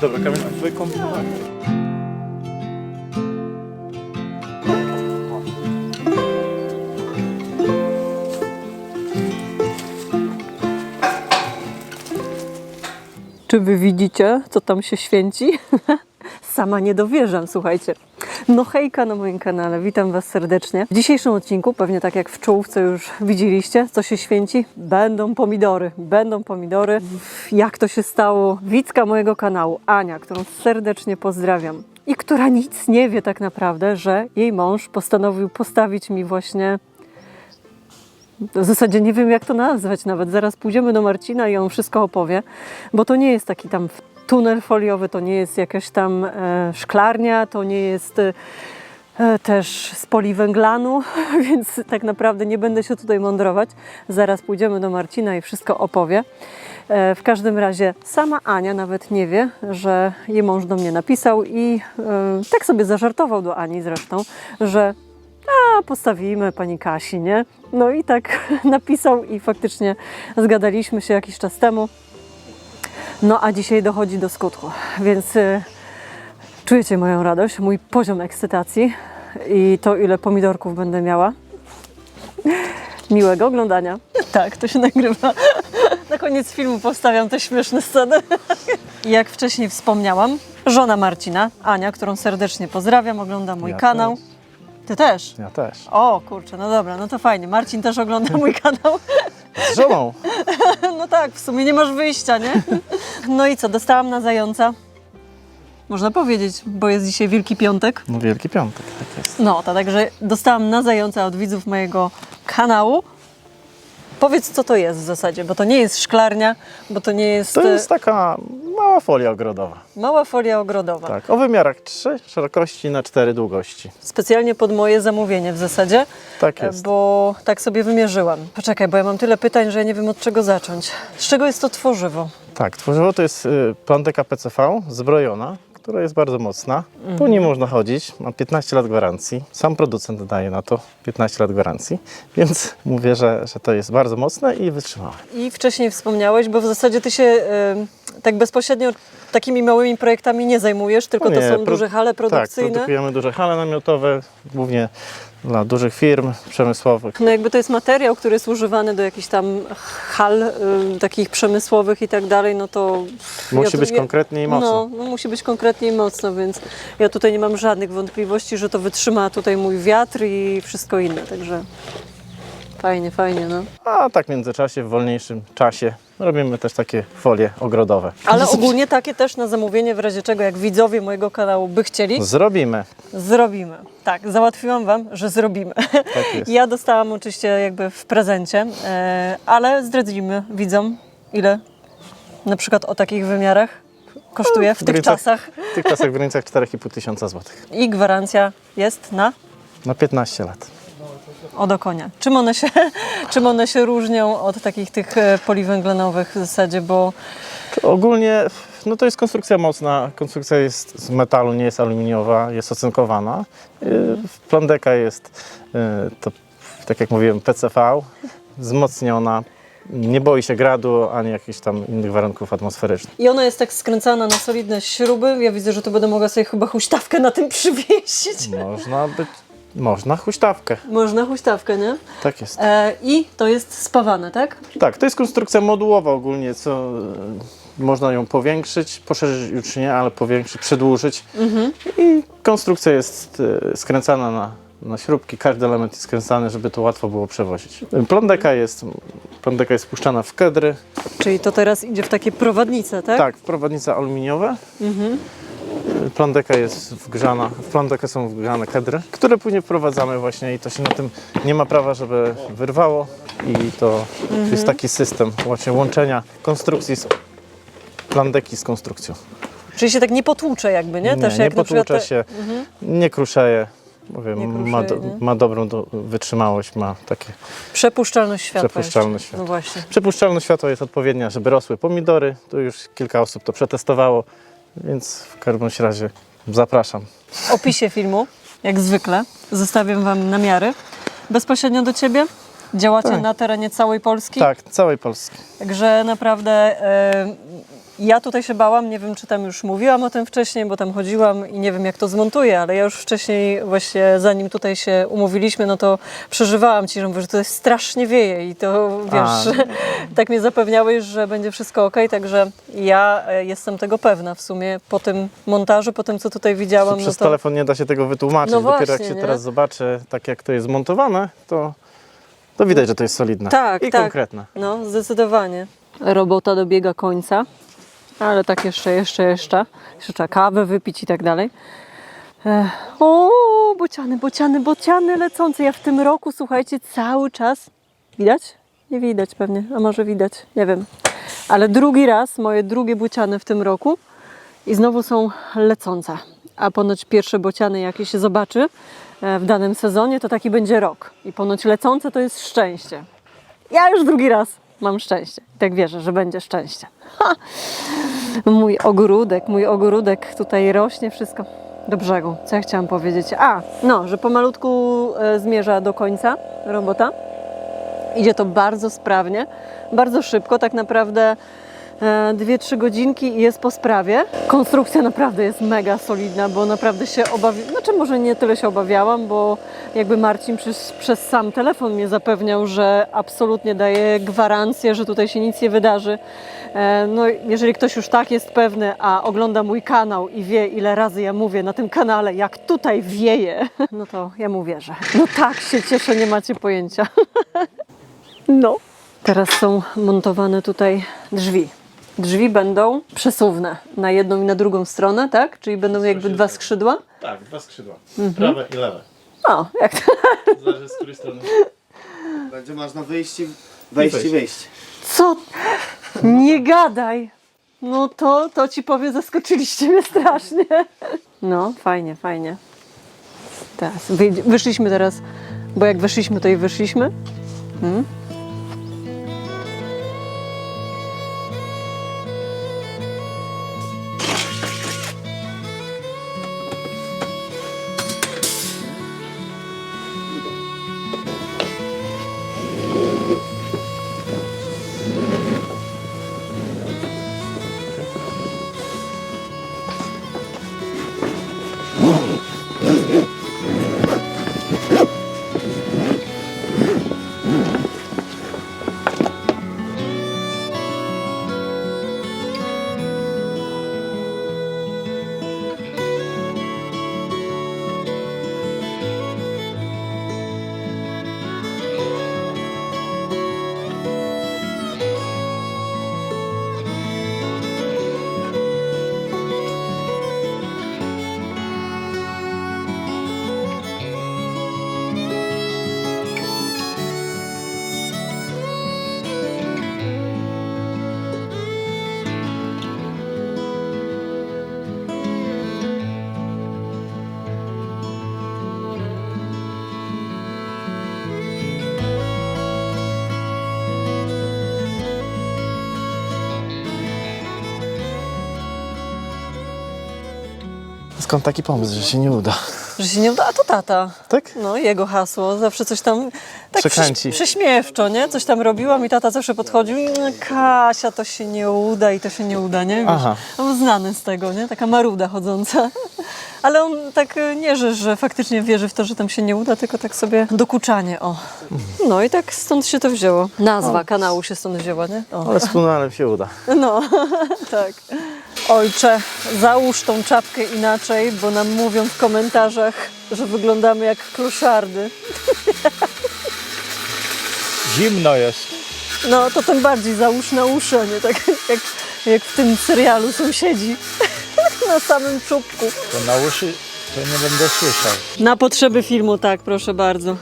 Dobra, Kamil, wykombinowałem. Czy wy widzicie, co tam się święci? Sama nie dowierzam, słuchajcie. No hejka na moim kanale, witam Was serdecznie. W dzisiejszym odcinku, pewnie tak jak w czołówce już widzieliście, co się święci, będą pomidory. Będą pomidory. Jak to się stało? Widzka mojego kanału, Ania, którą serdecznie pozdrawiam i która nic nie wie tak naprawdę, że jej mąż postanowił postawić mi właśnie w zasadzie nie wiem, jak to nazwać nawet. Zaraz pójdziemy do Marcina i on wszystko opowie, bo to nie jest taki tam tunel foliowy, to nie jest jakaś tam e, szklarnia, to nie jest e, e, też z poliwęglanu, więc tak naprawdę nie będę się tutaj mądrować. Zaraz pójdziemy do Marcina i wszystko opowie. W każdym razie sama Ania nawet nie wie, że jej mąż do mnie napisał i tak sobie zażartował do Ani zresztą, że a postawimy pani Kasi, nie? No i tak napisał i faktycznie zgadaliśmy się jakiś czas temu. No a dzisiaj dochodzi do skutku, więc y, czujecie moją radość, mój poziom ekscytacji i to, ile pomidorków będę miała. Miłego oglądania. Tak, to się nagrywa. Na koniec filmu postawiam te śmieszne sceny. Jak wcześniej wspomniałam, żona Marcina, Ania, którą serdecznie pozdrawiam, ogląda mój Ja kanał. też. Ty też? Ja też. O kurczę, no dobra, no to fajnie. Marcin też ogląda mój kanał. Z żoną. No tak, w sumie nie masz wyjścia, nie? No i co, dostałam na zająca. Można powiedzieć, bo jest dzisiaj Wielki Piątek. No Wielki Piątek, tak jest. No, to także dostałam na zająca od widzów mojego kanału. Powiedz, co to jest w zasadzie, bo to nie jest szklarnia, bo to nie jest, To e, jest taka mała folia ogrodowa. mała folia ogrodowa. Tak, o wymiarach 3 szerokości na 4 długości. Specjalnie pod moje zamówienie w zasadzie, Tak jest. bo tak sobie wymierzyłam. Poczekaj, bo ja mam tyle pytań, że ja nie wiem od czego zacząć. Z czego jest to tworzywo? Tak, tworzywo to jest y, planteka PCV zbrojona, która jest bardzo mocna. Po niej można chodzić, ma 15 lat gwarancji. Sam producent daje na to 15 lat gwarancji, więc mówię, że, że to jest bardzo mocne i wytrzymałe. I wcześniej wspomniałeś, bo w zasadzie ty się e, tak bezpośrednio takimi małymi projektami nie zajmujesz, tylko to Nie, są pro- duże hale Tak, produkcyjne. produkujemy duże hale namiotowe, głównie dla dużych firm przemysłowych. no jakby to jest materiał, który jest używany do jakichś tam hal y, takich przemysłowych i tak dalej, no to... Musi tu- być konkretnie i mocno. No, no, musi być konkretnie i mocno, więc ja tutaj nie mam żadnych wątpliwości, że to wytrzyma tutaj mój wiatr i wszystko inne, także fajnie, fajnie, no. A tak w międzyczasie, w wolniejszym czasie robimy też takie folie ogrodowe. Ale ogólnie takie też na zamówienie, w razie czego jak widzowie mojego kanału by chcieli, Zrobimy. Zrobimy. Tak, załatwiłam Wam, że zrobimy. Tak jest. Ja dostałam oczywiście jakby w prezencie, e, ale zdradzimy widzom, ile na przykład o takich wymiarach kosztuje w w tych granicach- czasach. W tych czasach w granicach 4,5 tysiąca złotych. I gwarancja jest na Na 15 lat. O do konia. Czym one się, czym one się różnią od takich tych e, poliwęglenowych w zasadzie, bo To ogólnie no to jest konstrukcja mocna. Konstrukcja jest z metalu, nie jest aluminiowa, jest ocynkowana. Yy, Plandeka jest, yy, to, tak jak mówiłem, PCV, wzmocniona. Nie boi się gradu ani jakichś tam innych warunków atmosferycznych. i ona jest tak skręcana na solidne śruby. Ja widzę, że tu będę mogła sobie chyba huśtawkę na tym przywiesić. Można być, można huśtawkę. Można huśtawkę, nie? Tak jest. E, I to jest spawane, tak? Tak, to jest konstrukcja modułowa ogólnie, co e, można ją powiększyć, poszerzyć już nie, ale powiększyć, przedłużyć. I konstrukcja jest e, skręcana na, na śrubki, każdy element jest skręcany, żeby to łatwo było przewozić. Plądeka jest, plądeka jest puszczana w kedry, Czyli to teraz idzie w takie prowadnice, tak? tak, prowadnice aluminiowe. E, Plądeka jest wgrzana, w plądekę są wgrzane kedry, które później wprowadzamy właśnie i to się na tym nie ma prawa, żeby wyrwało i to jest taki system właśnie łączenia konstrukcji z plandeki z konstrukcją. Czyli się tak nie potłucze jakby, nie? Nie, Też nie jak przykład potłucze te- się, nie kruszeje. Mówię, Nie ma, do, nie? ma dobrą do, wytrzymałość, ma takie Przepuszczalność światła Przepuszczalność jeszcze. światła. No właśnie. Przepuszczalność światła jest odpowiednia, żeby rosły pomidory. Tu już kilka osób to przetestowało, więc w każdym razie zapraszam. W opisie filmu, jak zwykle, zostawiam Wam namiary bezpośrednio do Ciebie. Działacie Tak. na terenie całej Polski. Tak, całej Polski. Także naprawdę e, ja tutaj się bałam, nie wiem czy tam już mówiłam o tym wcześniej, bo tam chodziłam i nie wiem jak to zmontuję, ale ja już wcześniej właśnie zanim tutaj się umówiliśmy, no to przeżywałam Ci, że mówię, że to jest strasznie wieje i to wiesz, tak mnie zapewniałeś, że będzie wszystko ok, także ja e, jestem tego pewna w sumie po tym montażu, po tym co tutaj widziałam. Przez no to... telefon nie da się tego wytłumaczyć. No Dopiero jak właśnie, się nie? teraz zobaczy, tak jak to jest zmontowane, to, to widać, że to jest solidne Tak, i tak. konkretne. No, zdecydowanie. Robota dobiega końca, ale tak jeszcze, jeszcze, jeszcze. Jeszcze trzeba kawę wypić i tak dalej. O, bociany, bociany, bociany lecące. Ja w tym roku, słuchajcie, cały czas. Widać? Nie widać pewnie, a może widać, nie wiem. Ale drugi raz, moje drugie bociany w tym roku i znowu są lecące. A ponoć pierwsze bociany, jakie się zobaczy e, w danym sezonie, to taki będzie rok. I ponoć lecące to jest szczęście. Ja już drugi raz mam szczęście. Tak wierzę, że będzie szczęście. Ha! Mój ogródek, mój ogródek tutaj rośnie wszystko do brzegu. Co ja chciałam powiedzieć? A, no, że pomalutku e, zmierza do końca robota. Idzie to bardzo sprawnie, bardzo szybko, tak naprawdę 2-3 godzinki i jest po sprawie. Konstrukcja naprawdę jest mega solidna, bo naprawdę się obawiałam, znaczy może nie tyle się obawiałam, bo jakby Marcin przez, przez sam telefon mnie zapewniał, że absolutnie daje gwarancję, że tutaj się nic nie wydarzy. E, No jeżeli ktoś już tak jest pewny, a ogląda mój kanał i wie ile razy ja mówię na tym kanale, jak tutaj wieje, no to ja mu wierzę. No tak się cieszę, nie macie pojęcia. No. Teraz są montowane tutaj drzwi. Drzwi będą przesuwne na jedną i na drugą stronę, tak? Czyli będą jakby dwa skrzydła? Tak, dwa skrzydła. Mhm. Prawe i lewe. O, jak to? Zależy z której strony. Będzie można wyjść i wejść i wejść. wyjść. Co? Nie gadaj! No to, to ci powiem, zaskoczyliście mnie strasznie. No, fajnie, fajnie. Teraz wyszliśmy teraz, bo jak wyszliśmy, to i wyszliśmy. Hmm? Skąd taki pomysł, że się nie uda? Że się nie uda, a to tata. Tak? No, jego hasło, zawsze coś tam tak Przekręci. prześ- prześmiewczo, nie? Coś tam robiłam i tata zawsze podchodził i "No, Kasia, to się nie uda i to się nie uda, nie? Wiesz, Aha. On znany z tego, nie? Taka maruda chodząca. Ale on tak y, nie, że, że faktycznie wierzy w to, że tam się nie uda, tylko tak sobie dokuczanie, o. No i tak stąd się to wzięło. Nazwa kanału się stąd wzięła, nie? O. Ale z tunelem się uda. No, tak. Ojcze, załóż tą czapkę inaczej, bo nam mówią w komentarzach, że wyglądamy jak kluszardy. Zimno jest. No, to tym bardziej załóż na uszy, a nie tak jak, jak w tym serialu sąsiedzi. Na samym czubku. To na uszy to nie będę słyszał. Na potrzeby filmu, tak, proszę bardzo.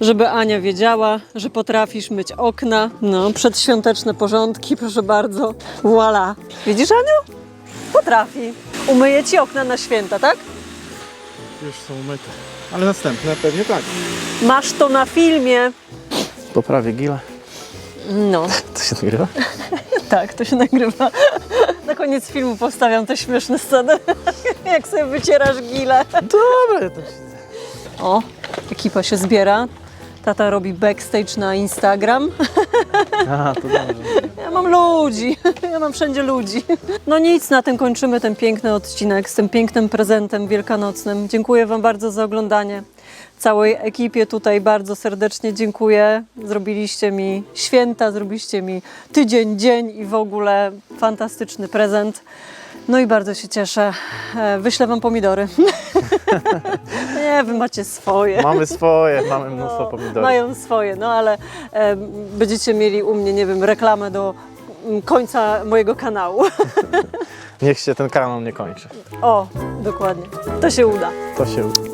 Żeby Ania wiedziała, że potrafisz myć okna. No, przedświąteczne porządki, proszę bardzo. Voila. Widzisz, Aniu? Potrafi. Umyję ci okna na święta, tak? Już są umyte. Ale następne pewnie tak. Masz to na filmie. Poprawię gilę. No, To się nagrywa? tak, to się nagrywa. Na koniec filmu postawiam te śmieszne sceny, jak sobie wycierasz gilę. Dobra, to się... O, ekipa się zbiera. Tata robi backstage na Instagram. Aha, to dobrze. Ja mam ludzi, ja mam wszędzie ludzi. No nic, na tym kończymy ten piękny odcinek z tym pięknym prezentem wielkanocnym. Dziękuję Wam bardzo za oglądanie. Całej ekipie tutaj bardzo serdecznie dziękuję. Zrobiliście mi święta, zrobiliście mi tydzień, dzień i w ogóle fantastyczny prezent. No i bardzo się cieszę. E, Wyślę Wam pomidory. Nie, Wy macie swoje. Mamy swoje, mamy mnóstwo pomidorów. Mają swoje, no ale e, będziecie mieli u mnie, nie wiem, reklamę do mm, końca mojego kanału. Niech się ten kanał nie kończy. O, dokładnie. To się uda. To się uda.